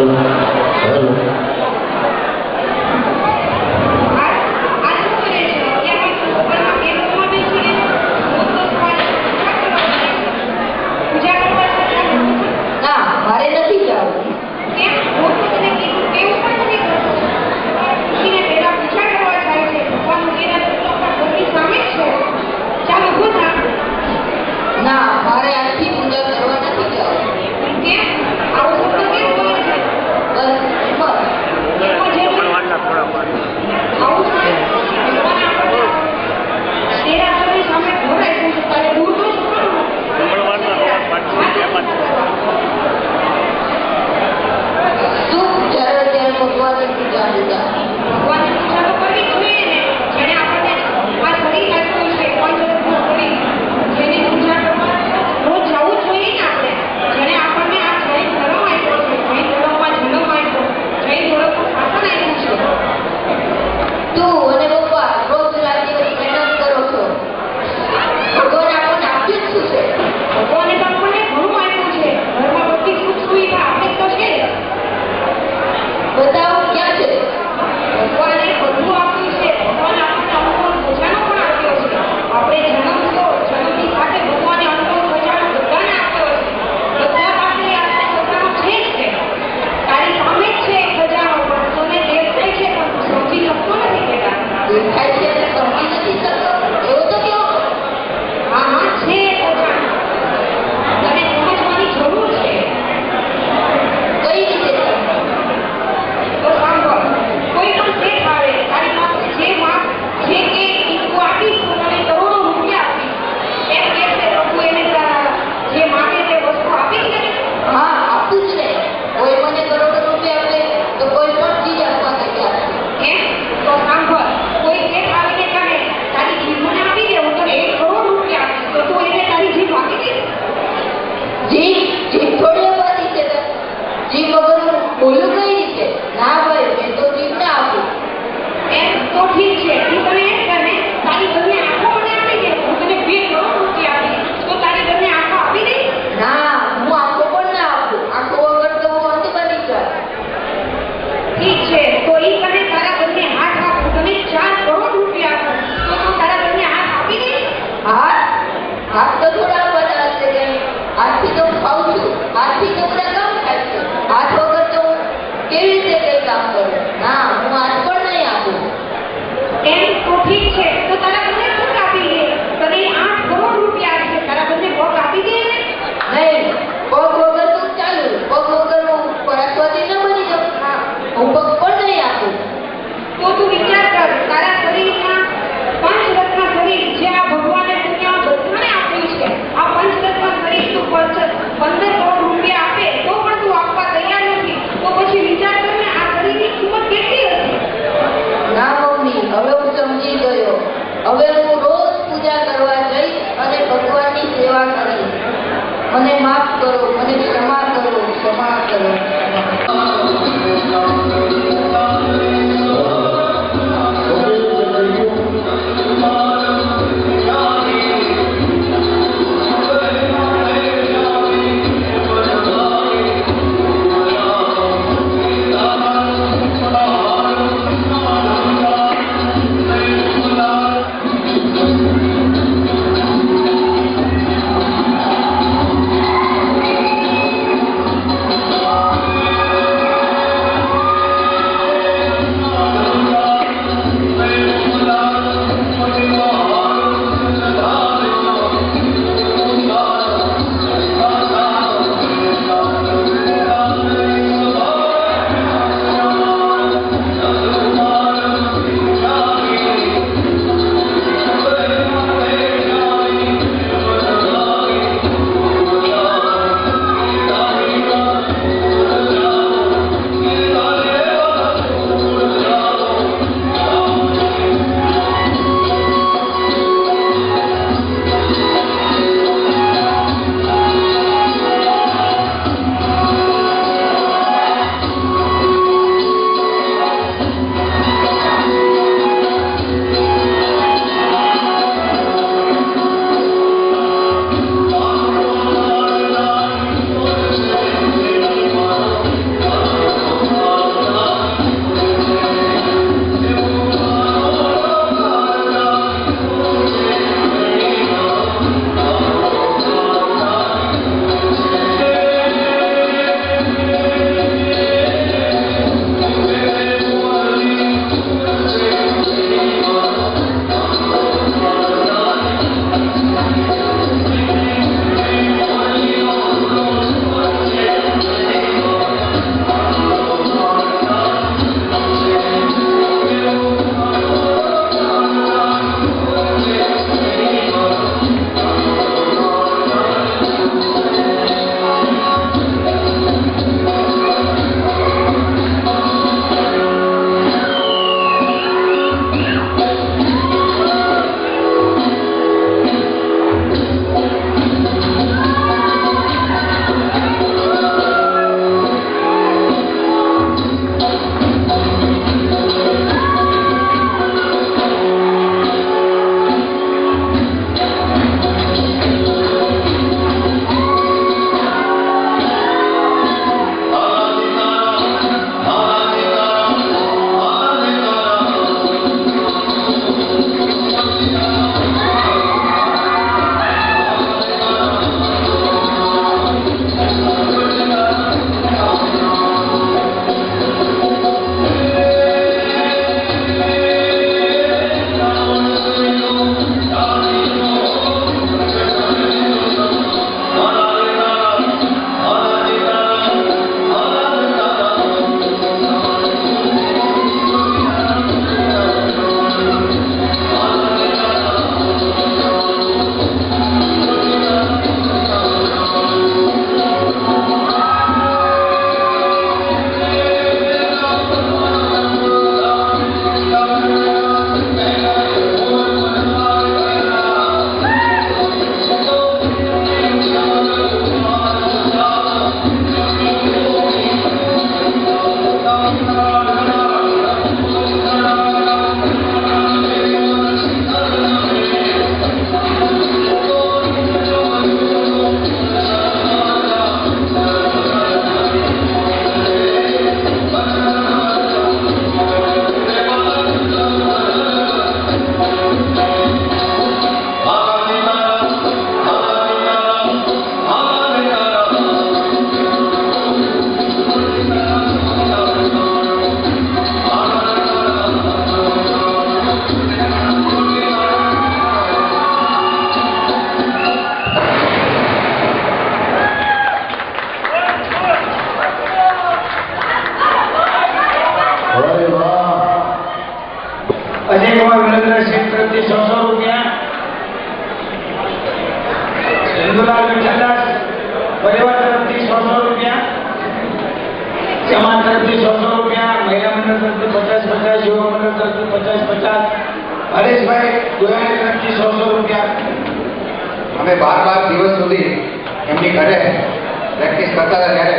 Hello. Hello. Thank you. હાથથી તો ખાઉં છું હાથથી કપડાં ન ખાઈ હાથ વગર તો કેવી રીતે અમે બાર બાર દિવસ સુધી એમની ઘરે પ્રેક્ટિસ કરતા હતા ત્યારે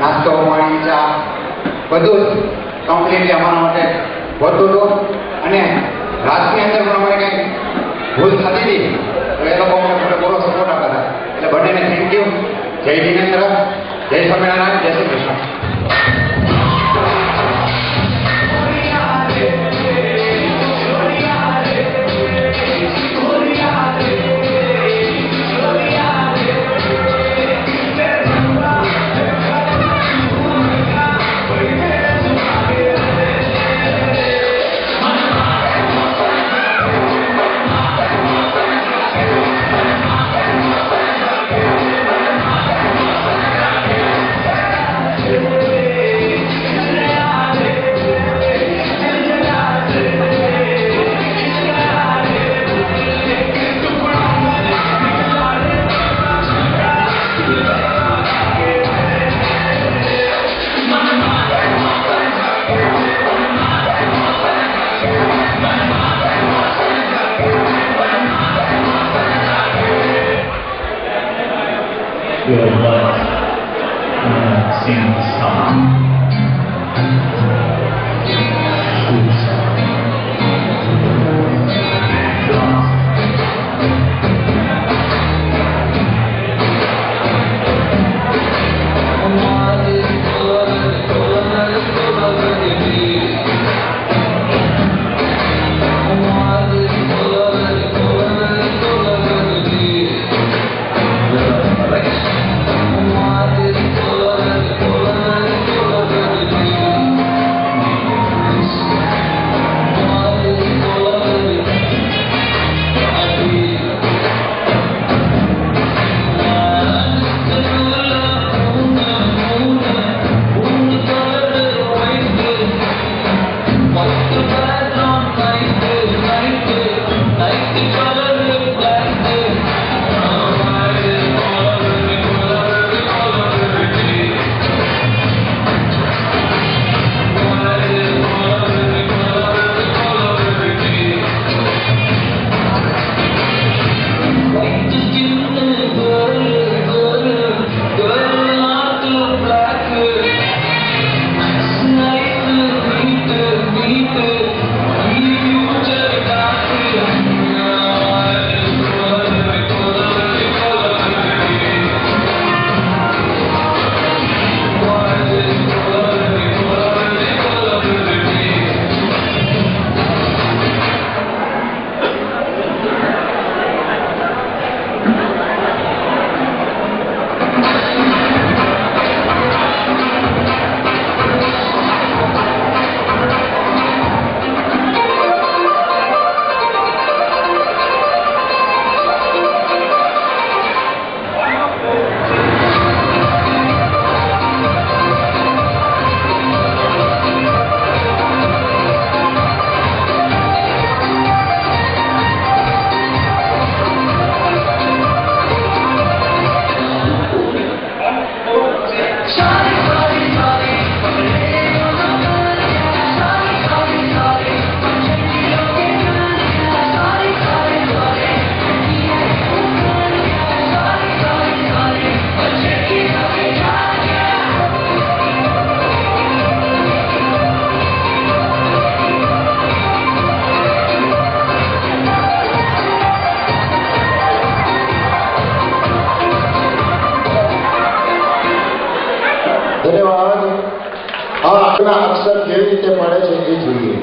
નાસ્તો, પાણી, ચા બધું જ કમ્પ્લીટલી અમારા માટે હોતું હતું. અને રાતની અંદર પણ અમારે કંઈક ભૂલ થતી હતી, તો એ લોકો અમને થેન્ક યુ જય જિનેન્દ્ર જય સ્વામિનારાયણ જય શ્રી કૃષ્ણ અક્ષર કેવી રીતે પડે છે એ જોઈએ.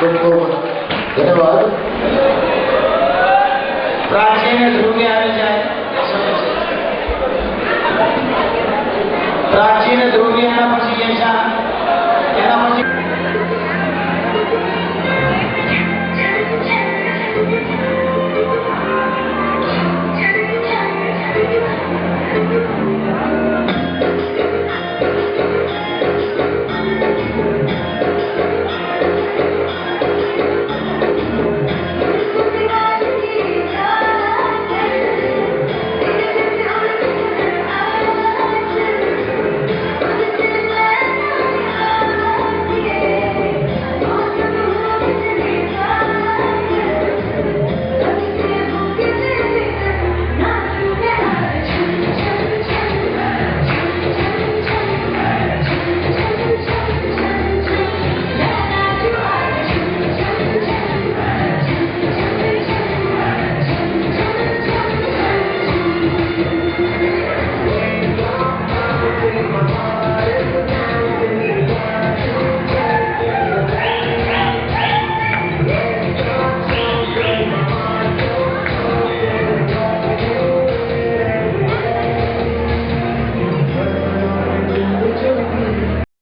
धन्यवाद। प्राचीन ध्रुव आने जाए प्राचीन ध्रुव आना